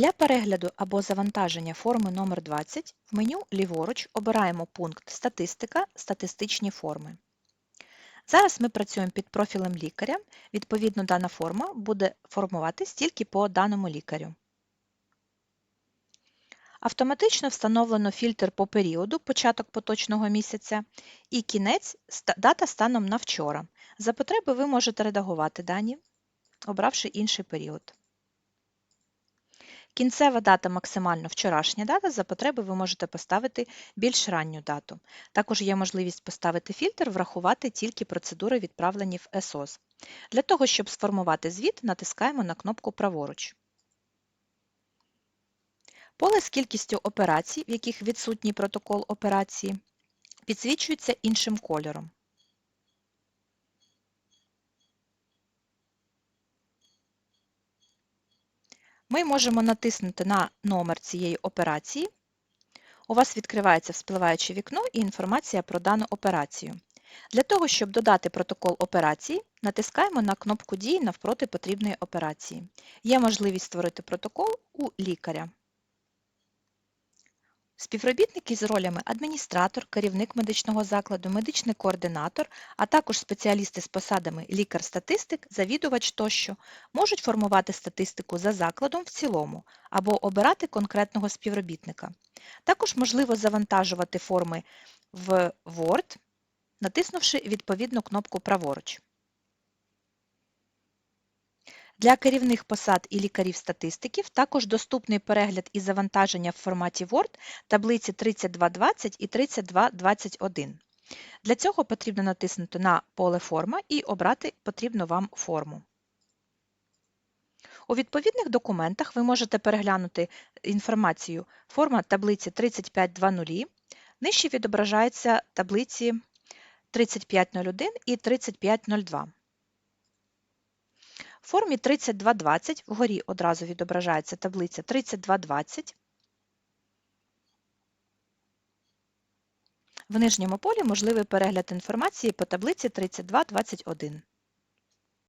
Для перегляду або завантаження форми номер 20 в меню ліворуч обираємо пункт Статистика, статистичні форми. Зараз ми працюємо під профілем лікаря, відповідно дана форма буде формуватись тільки по даному лікарю. Автоматично встановлено фільтр по періоду, початок поточного місяця, і кінець дата станом на вчора. За потреби ви можете редагувати дані, обравши інший період. Кінцева дата максимально вчорашня дата, за потреби ви можете поставити більш ранню дату. Також є можливість поставити фільтр, врахувати тільки процедури, відправлені в ЕСОС. Для того, щоб сформувати звіт, натискаємо на кнопку праворуч. Поле з кількістю операцій, в яких відсутній протокол операції, підсвічується іншим кольором. Ми можемо натиснути на номер цієї операції. У вас відкривається вспливаюче вікно і інформація про дану операцію. Для того, щоб додати протокол операції, натискаємо на кнопку дії навпроти потрібної операції. Є можливість створити протокол у лікаря. Співробітники з ролями адміністратор, керівник медичного закладу, медичний координатор, а також спеціалісти з посадами лікар-статистик, завідувач тощо можуть формувати статистику за закладом в цілому або обирати конкретного співробітника. Також можливо завантажувати форми в Word, натиснувши відповідну кнопку праворуч. Для керівних посад і лікарів-статистиків також доступний перегляд і завантаження в форматі Word таблиці 3220 і 3221. Для цього потрібно натиснути на поле Форма і обрати потрібну вам форму. У відповідних документах ви можете переглянути інформацію форма таблиці 3520, нижче відображаються таблиці 3501 і 3502. В формі 3220 вгорі одразу відображається таблиця 3220. В нижньому полі можливий перегляд інформації по таблиці 3221.